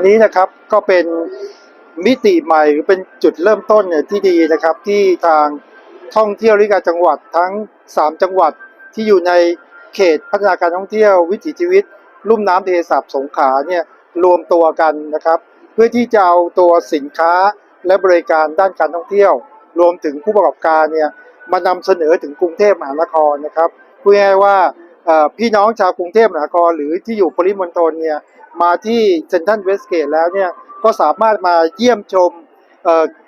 อันนี้นะครับก็เป็นมิติใหม่หรือเป็นจุดเริ่มต้นเนี่ยที่ดีนะครับที่ทางท่องเที่ยวริการจังหวัดทั้ง 3 จังหวัดที่อยู่ในเขตพัฒนาการท่องเที่ยววิถีชีวิต ลุ่มน้ำทะเลสาบสงขลาเนี่ยรวมตัวกันนะครับ เพื่อที่จะเอาตัวสินค้าและบริการด้านการท่องเที่ยว รวมถึงผู้ประกอบการเนี่ยมานำเสนอถึงกรุงเทพมหานครนะครับพูดง่ายว่า พี่น้องชาวกรุงเทพมหานครหรือที่อยู่ปริมณฑลเนี่ยมาที่เซ็นทรัลเวสเกตแล้วเนี่ยก็สามารถมาเยี่ยมชม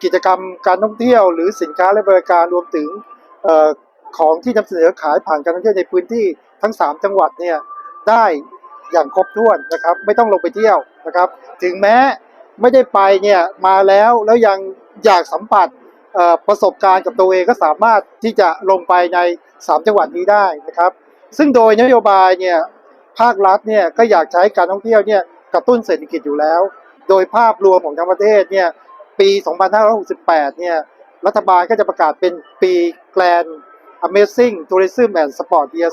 กิจกรรมการท่องเที่ยว หรือสินค้าและบริการรวมถึงออของที่นำเสนอขายผ่านการท่องเที่ยวในพื้นที่ทั้ง 3 จังหวัดเนี่ยได้อย่างครบถ้วนนะครับ ไม่ต้องลงไปเที่ยวนะครับ ถึงแม้ไม่ได้ไปเนี่ยมาแล้วแล้วยังอยากสัมผัสประสบการณ์กับตัวเองก็สามารถที่จะลงไปใน 3 จังหวัดนี้ได้นะครับ ซึ่งโดยนโยบายเนี่ยภาครัฐเนี่ยก็อยากใช้การท่องเที่ยวเนี่ยกระตุ้นเศรษฐกิจอยู่แล้ว โดยภาพรวมของทั้งประเทศเนี่ยปี 2568 เนี่ยรัฐบาลก็จะประกาศเป็นปีแกลน Amazing Tourism and Sport Year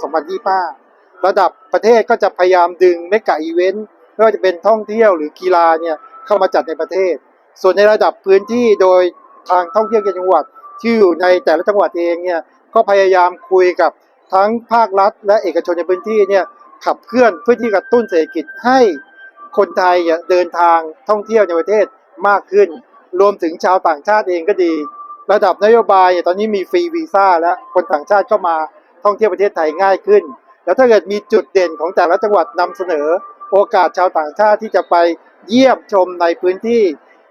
2025 ระดับประเทศก็จะพยายามดึงเมกะอีเวนต์ไม่ว่าจะเป็นท่องเที่ยวหรือกีฬาเนี่ยเข้ามาจัดในประเทศ ส่วนในระดับพื้นที่โดยทางท่องเที่ยวจังหวัดที่อยู่ในแต่ละจังหวัดเองเนี่ยก็พยายามคุยกับ ทั้งภาครัฐ และเอกชนในพื้นที่เนี่ยขับเคลื่อนเพื่อที่กระตุ้นเศรษฐกิจให้คนไทยเนี่ยเดินทางท่องเที่ยวในประเทศมากขึ้น รวมถึงชาวต่างชาติเองก็ดี ระดับนโยบายยตอนนี้มีฟรีวีซ่าแล้วคนต่างชาติเข้ามาท่องเที่ยวประเทศไทยง่ายขึ้น แล้วถ้าเกิดมีจุดเด่นของแต่ละจังหวัดนำเสนอ โอกาสชาวต่างชาติที่จะไปเยี่ยมชมในพื้นที่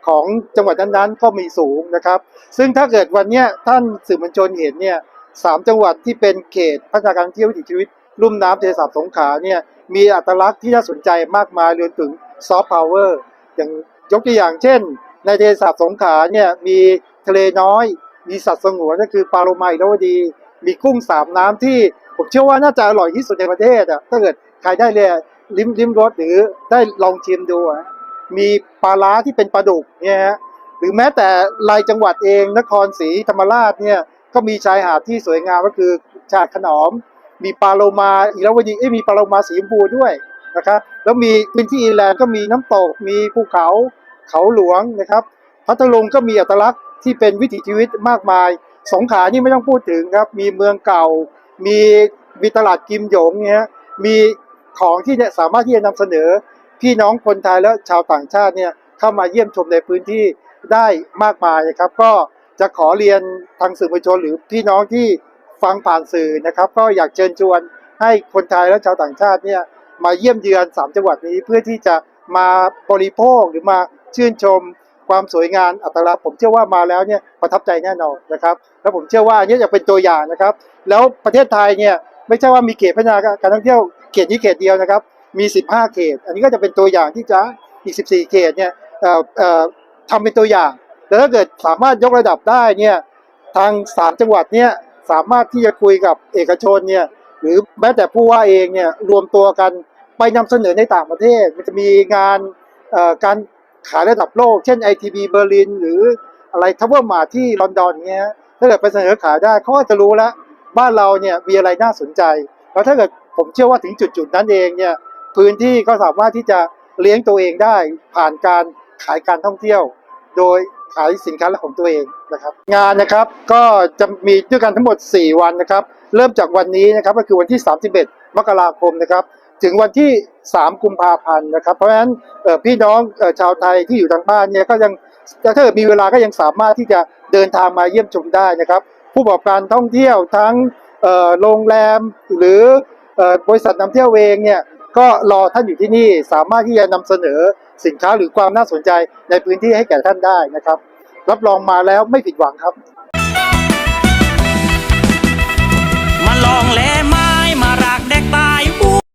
ของจังหวัดนั้นๆก็มีสูงนะครับ ซึ่งถ้าเกิดวันนี้ท่านสื่อมวลชนเห็นเนี่ย สามจังหวัดที่เป็นเขตพัฒนาการท่องเที่ยววิถีชีวิต ลุ่มน้ำทะเลสาบสงขลาเนี่ยมีอัตลักษณ์ที่น่าสนใจมากมายรวมถึงซอฟต์พาวเวอร์อย่างยกตัวอย่างเช่น ในทะเลสาบสงขลาเนี่ยมีทะเลน้อย มีสัตว์สงวนก็คือปลาโลมาอิรวดี มีกุ้งสามน้ำที่ผมเชื่อว่าน่าจะอร่อยที่สุดในประเทศอะถ้าเกิดใครได้เลยลิ้มลิ้มรสหรือได้ลองชิมดูอะมีปลาล้าที่เป็นปลาดุกเนี่ยฮะหรือแม้แต่รายจังหวัดเองนครศรีธรรมราชเนี่ย ก็มีชายหาดที่สวยงามก็คือชาดขนอม มีปลาโลมาอีราวดีเอ้มีปลาโลมาสีชมพูด้วยนะครับแล้วมีพื้นที่อินแลนด์ก็มีน้ำตก มีภูเขาเขาหลวงนะครับ พัทลุงก็มีอัตลักษณ์ที่เป็นวิถีชีวิตมากมาย สงขลานี่ไม่ต้องพูดถึงครับ มีเมืองเก่า มีมีตลาดกิมหยงเนี่ยมีของที่เนี่ยสามารถที่จะนำเสนอพี่น้องคนไทยและชาวต่างชาติเนี่ยเข้ามาเยี่ยมชมในพื้นที่ได้มากมายนะครับ ก็ จะขอเรียนทางสื่อมวลชนหรือพี่น้องที่ฟังผ่านสื่อนะครับ ก็อยากเชิญชวนให้คนไทยและชาวต่างชาติเนี่ยมาเยี่ยมเยือนสามจังหวัดนี้เพื่อที่จะมาบริโภคหรือมาชื่นชมความสวยงามอัตลักษณ์ผมเชื่อว่ามาแล้วเนี่ยประทับใจแน่นอนนะครับ แล้วผมเชื่อว่าอันนี้จะเป็นตัวอย่างนะครับ แล้วประเทศไทยเนี่ยไม่ใช่ว่ามีเขตพัฒนาการท่องเที่ยวเขตนี้เขตเดียวนะครับ มี 15 เขต อันนี้ก็จะเป็นตัวอย่างที่จะอีก 14 เขตเนี่ยทำเป็นตัวอย่าง แต่ถ้าเกิดสามารถยกระดับได้เนี่ยทาง3จังหวัดเนี่ยสามารถที่จะคุยกับเอกชนเนี่ยหรือแม้แต่ผู้ว่าเองเนี่ยรวมตัวกันไปนำเสนอในต่างประเทศ มันจะมีงานการขายระดับโลก เช่น ITB เบอร์ลิน หรืออะไรทัพเวอร์มาที่ลอนดอนเงี้ยถ้าเกิดไปเสนอขายได้เขาก็จะรู้แล้ว บ้านเราเนี่ยมีอะไรน่าสนใจ แล้วถ้าเกิดผมเชื่อว่าถึงจุดๆนั้นเองเนี่ยพื้นที่ก็สามารถที่จะเลี้ยงตัวเองได้ผ่านการขายการท่องเที่ยว โดย ขายสินค้าของตัวเองนะครับ งานนะครับก็จะมีด้วยกันทั้งหมด 4 วันนะครับ เริ่มจากวันนี้นะครับก็คือวันที่ 31 มกราคมนะครับ ถึงวันที่ 3 กุมภาพันธ์นะครับ เพราะฉะนั้นพี่น้องออชาวไทยที่อยู่ทางบ้านเนี่ยก็ยังถ้าเกิดมีเวลาก็ยังสามารถที่จะเดินทางมาเยี่ยมชมได้นะครับ ผู้ประกอบการท่องเที่ยวทั้งโรงแรมหรือเอ่อบริษัทนำเที่ยวเองเนี่ยก็รอท่านอยู่ที่นี่สามารถที่จะนำเสนอสินค้าหรือความน่าสนใจในพื้นที่ให้แก่ท่านได้นะครับ รับรองมาแล้วไม่ผิดหวังครับ